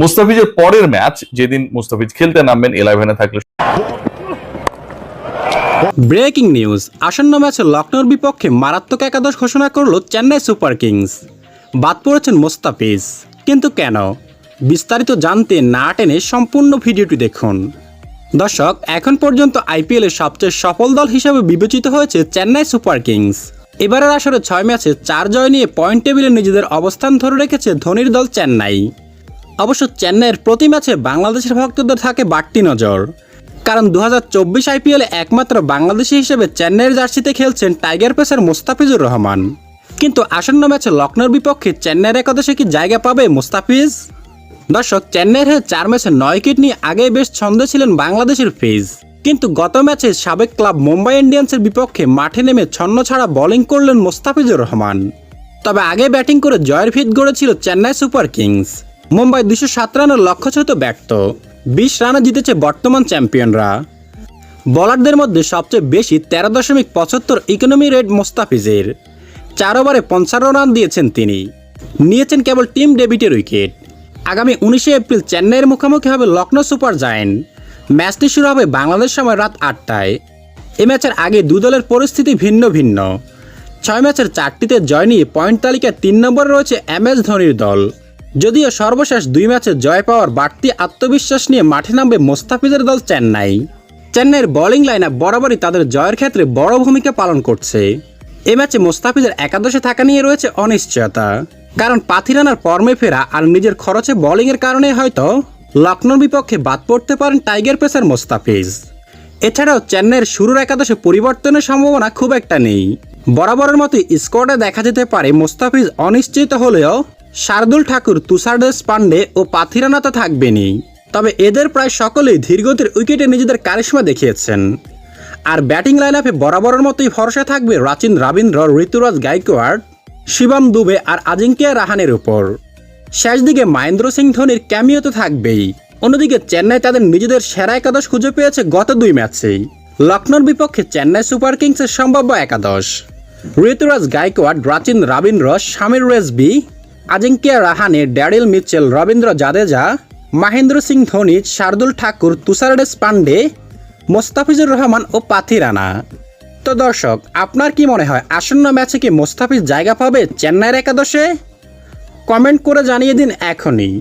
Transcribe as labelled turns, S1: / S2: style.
S1: মুস্তাফিজের পরের ম্যাচ যেদিন মুস্তাফিজ খেলতে নামবেন ইলেভেনে থাকলে
S2: ব্রেকিং নিউজ, আসন্ন ম্যাচে লখনৌর বিপক্ষে মারাত্মক একাদশ ঘোষণা করল চেন্নাই সুপার কিংস। বাদ পড়েছেন মোস্তাফিজ। কিন্তু কেন? বিস্তারিত জানতে না টেনে সম্পূর্ণ ভিডিওটি দেখুন। দর্শক, এখন পর্যন্ত আইপিএলের সবচেয়ে সফল দল হিসেবে বিবেচিত হয়েছে চেন্নাই সুপার কিংস। এবারের আসরে ছয় ম্যাচে চার জয় নিয়ে পয়েন্ট টেবিলে নিজেদের অবস্থান ধরে রেখেছে ধোনির দল চেন্নাই। অবশ্য চেন্নাইয়ের প্রতি ম্যাচে বাংলাদেশের ভক্তদের থাকে বাড়তি নজর। কারণ দু হাজার চব্বিশ আইপিএলে একমাত্র বাংলাদেশি হিসেবে চেন্নাইয়ের জার্সিতে খেলছেন টাইগার পেসার মোস্তাফিজুর রহমান। কিন্তু আসন্ন ম্যাচে লখনৌর বিপক্ষে চেন্নাইয়ের একাদশে কি জায়গা পাবে মোস্তাফিজ? দর্শক, চেন্নাইয়ের হয়ে চার ম্যাচে নয় উইকেট নিয়ে আগে বেশ ছন্দে ছিলেন বাংলাদেশের ফেজ। কিন্তু গত ম্যাচে সাবেক ক্লাব মুম্বাই ইন্ডিয়ান্সের বিপক্ষে মাঠে নেমে ছন্ন ছাড়া বোলিং করলেন মোস্তাফিজুর রহমান। তবে আগে ব্যাটিং করে জয়ের ভিত গড়েছিল চেন্নাই সুপার কিংস। মুম্বাই দুশো সাত রানের লক্ষ্য ছিল ব্যর্থ। বিশ রানে জিতেছে বর্তমান চ্যাম্পিয়নরা। বলারদের মধ্যে সবচেয়ে বেশি তেরো দশমিক পঁচাত্তর ইকোনমি রেট মোস্তাফিজের। চার ওভারে পঞ্চান্ন রান দিয়েছেন তিনি। নিয়েছেন কেবল টিম ডেবিটের উইকেট। আগামী উনিশে এপ্রিল চেন্নাইয়ের মুখোমুখি হবে লখনৌ সুপার জায়েন্ট। ম্যাচটি শুরু হবে বাংলাদেশ সময় রাত আটটায়। এ ম্যাচের আগে দু দলের পরিস্থিতি ভিন্ন ভিন্ন। ছয় ম্যাচের চারটিতে জয় নিয়ে পয়েন্ট তালিকায় তিন নম্বরে রয়েছে এম এস ধোনির দল। যদিও সর্বশেষ দুই ম্যাচে জয় পাওয়ার বাড়তি আত্মবিশ্বাস নিয়ে মাঠে নামবে মোস্তাফিজের দল চেন্নাই। চেন্নাইয়ের বোলিং লাইন বরাবরই তাদের জয়ের ক্ষেত্রে বড় ভূমিকা পালন করছে। এ ম্যাচে মোস্তাফিজের একাদশে থাকা নিয়ে রয়েছে অনিশ্চয়তা। কারণ পাথিরানার ফর্মে ফেরা আর নিজের খরচে বোলিংয়ের কারণে হয়তো লখনৌর বিপক্ষে বাদ পড়তে পারেন টাইগার পেসার মোস্তাফিজ। এছাড়াও চেন্নাইয়ের শুরুর একাদশে পরিবর্তনের সম্ভাবনা খুব একটা নেই। বরাবরের মতো স্কোয়াডে দেখা যেতে পারে মোস্তাফিজ অনিশ্চিত হলেও শার্দুল ঠাকুর তুষার দেশ পান্ডে ও পাথিরানা তো থাকবেনই। তবে এদের প্রায় সকলেই ধীরগতির উইকেটে নিজেদের কারিশ্মা দেখিয়েছেন। আর ব্যাটিং লাইন আপে বরাবরের মতোই ভরসা থাকবে রাচিন রবীন্দ্র, ঋতুরাজ গাইকোয়াড, শিবম দুবে আর আজিঙ্কিয়া রাহানের উপর। শেষ দিকে মহেন্দ্র সিং ধোনির ক্যামিও তো থাকবেই। অন্যদিকে চেন্নাই তাদের নিজেদের সেরা একাদশ খুঁজে পেয়েছে গত দুই ম্যাচেই। লখনৌর বিপক্ষে চেন্নাই সুপার কিংসের সম্ভাব্য একাদশ। Ruturaj Gaikwad, Rachin Ravindra Sameer Rizvi Ajinkya Rahane Daryl Mitchell, Ravindra Jadeja, Mahendra Singh Dhoni, Shardul Thakur Tushar Deshpande Mustafizur Rahman ও পাথি রানা। তো দর্শক, আপনার কি মনে হয়, আসন্ন ম্যাচে কি মোস্তাফিজ জায়গা পাবে চেন্নাইয়ের একাদশে? কমেন্ট করে জানিয়ে দিন এখনই।